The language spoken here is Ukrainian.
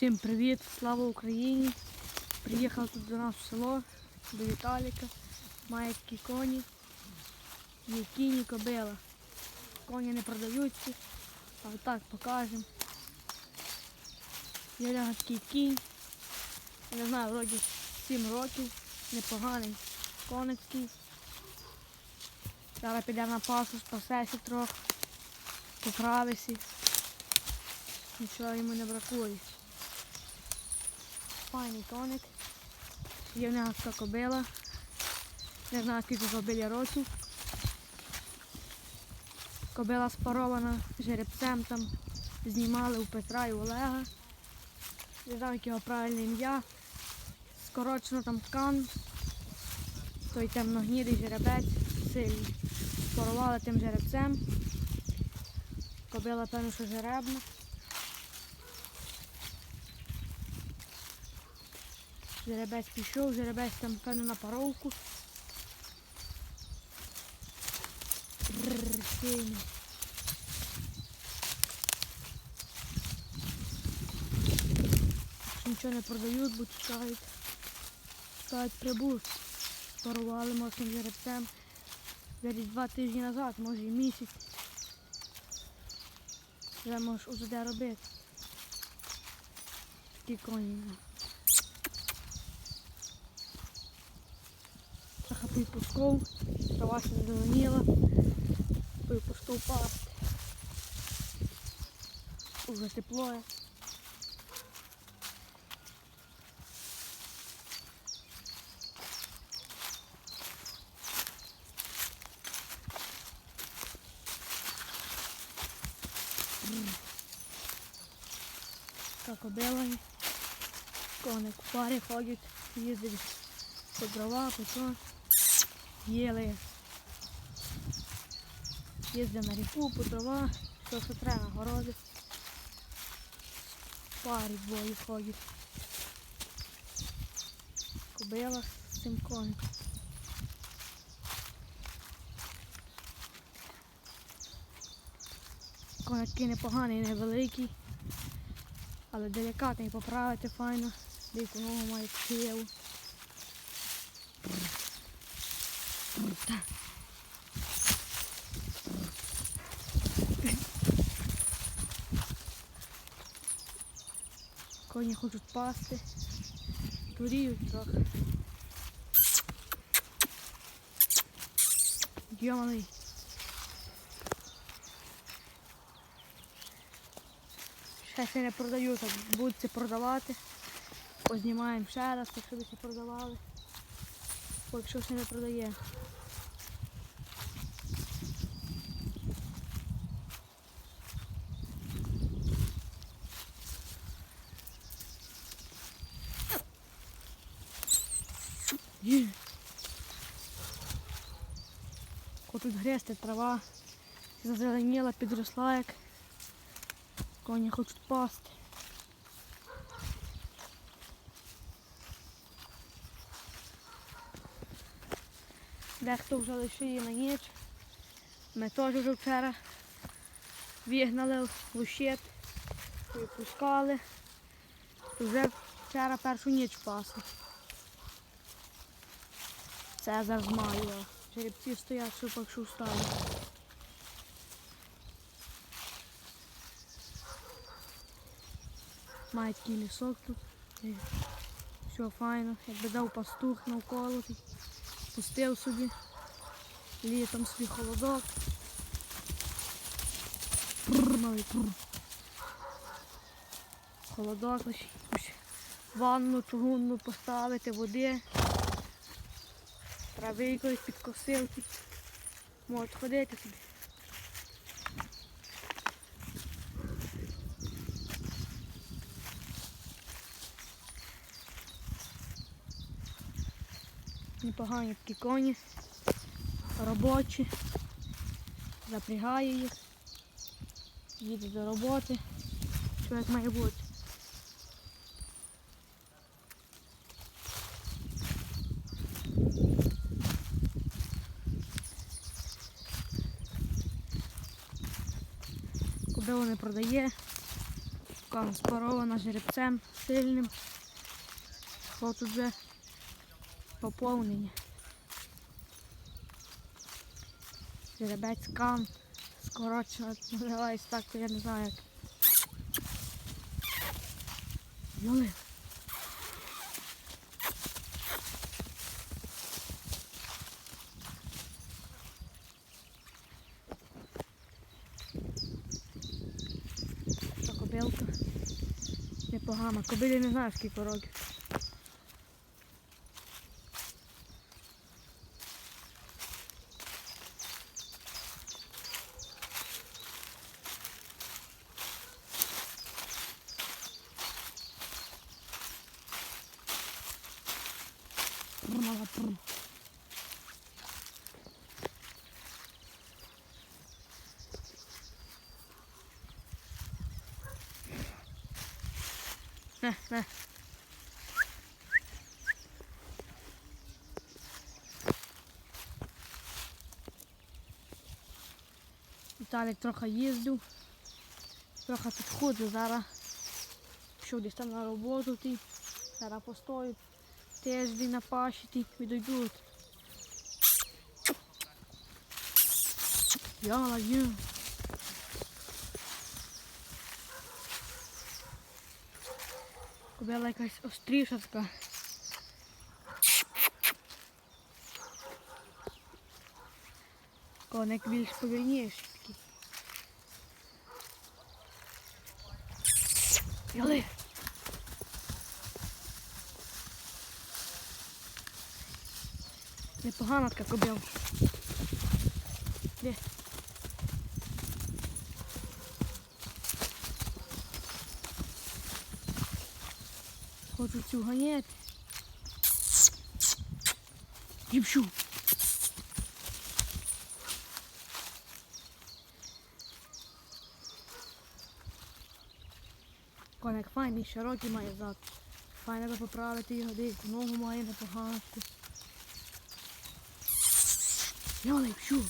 Всім привіт, слава Україні! Приїхав тут до нас в село, до Віталіка. Має такі коні. Є кіні кобила. Коні не продаються, а отак покажемо. Є такий кінь. Я не знаю, вроді 7 років, непоганий конецький. Зараз піде на пасу, спасеся трохи, поправися. Нічого йому не бракує. Файний коник. Є в нього така кобила. Не знаю скільки кобилі років. Кобила спарована жеребцем там. Знімали у Петра і Олега. Не знаю, яке його правильне ім'я. Скорочено там кан. Той темногнірий жеребець сильний. Спарували тим жеребцем. Кобила, певно, що жеребна. Жеребець пішов, жеребець там певно на паровку. Сильний. Нічого не продають, бо чекають. Чекають прибут. Парували моцним жеребцем. Десь два тижні назад, може і місяць. Вже можеш де робити. Такі коні. Ну. Трохи пусков, трава ще зеленіла, пусков пасти. Уже тепло. є. Так обилані. Коник у парі ходять, їздять по дрова, по то. Їли. Їздять на ріку, по дрова, все, що треба, городи. Парі двоє ходять. Кобила з цим коником. Коник такий непоганий, невеликий, але делікатний, поправити файно. Деяку ногу має силу. Коні хочуть пасти, туріють трохи. Йоманий. Ще не продають, а будуть це продавати. Познімаємо ще раз, якщо це продавали. Поки що ще не продає. Тут грести трава. Зазеленіла, підросла як. Коні хочуть пасти. Дехто вже її на ніч. Ми теж вже вчора вигнали в ущет, випускали. Вже вчора першу ніч пасли. Це зараз маю. Жеребці стоять, що поки встали. Має такий лісок тут. І Все файно. Якби дав пастух навколо, пустив собі. Літом свій холодок. Прррр, малий прррр. Холодок ванну чугунну поставити, води. Трави якоїсь підкосив тут. Можуть ходити собі. Непогані такі коні, робочі, запрягає їх, їде до роботи, що як має бути. Кобилу не продає, Така спарована жеребцем сильним. О, тут вже поповнення. Жеребець кан. Скорочено називається так, то я не знаю як. Йоли. Кобилка. Непогана. Кобилі не знаю скільки років. Прррр, не. Віталік трохи їздив, трохи ходив, зараз пішов десь там на роботу, ті, зараз постою, тиждень на паші, ті відійдуть. Яла, є. Кобила якась остріша така. Коник більш повільніший такий. Йоли! Непогана така кобила. Де? Хочу цю ганяти. Дівчу. Коник файний, широкий має зад. Файно би поправити його, деяку ногу має непогано. Йоли, пшу.